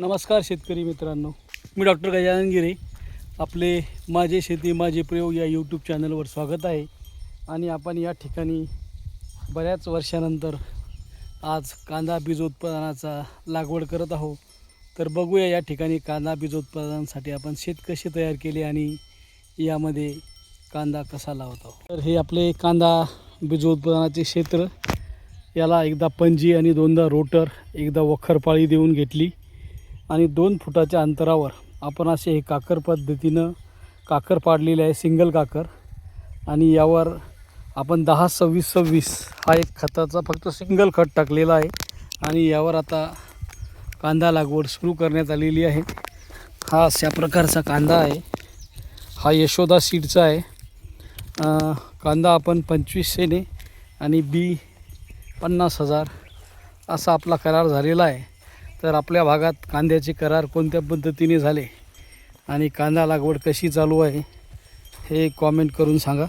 नमस्कार शेतकरी मित्रांनो मी डॉक्टर गजानन गिरे. आपले माझे शेती माझे प्रयोग या यूट्यूब चॅनलवर स्वागत आहे. आणि आपण या ठिकाणी बऱ्याच वर्षानंतर आज कांदा बीज उत्पादनाचा लागवड करत आहोत. तर बघूया या ठिकाणी कांदा बीज उत्पादनासाठी आपण शेत कसे तयार केले आणि यामध्ये कांदा कसा लावत आहोत. तर हे आपले कांदा बीज उत्पादनाचे क्षेत्र. याला एकदा पंजी आणि दोनदा रोटर एकदा वखरपाळी देऊन घेतली. आणि दोन फुटाच्या अंतरावर आपण असे हे काकर पद्धतीनं काकर पाडलेले आहे सिंगल काकर. आणि यावर आपण दहा सव्वीस सव्वीस हा एक खताचा फक्त सिंगल खत टाकलेला आहे. आणि यावर आता कांदा लागवड सुरू करण्यात आलेली आहे. हा अशा प्रकारचा कांदा आहे. हा यशोदा सीडचा आहे. कांदा आपण पंचवीसशेने आणि बी पन्नास हजार असा आपला करार झालेला आहे. तर आपल्या भागात कांद्याचे करार कोणत्या पद्धतीने झाले आणि कांदा लागवड कशी चालू आहे हे कॉमेंट करून सांगा.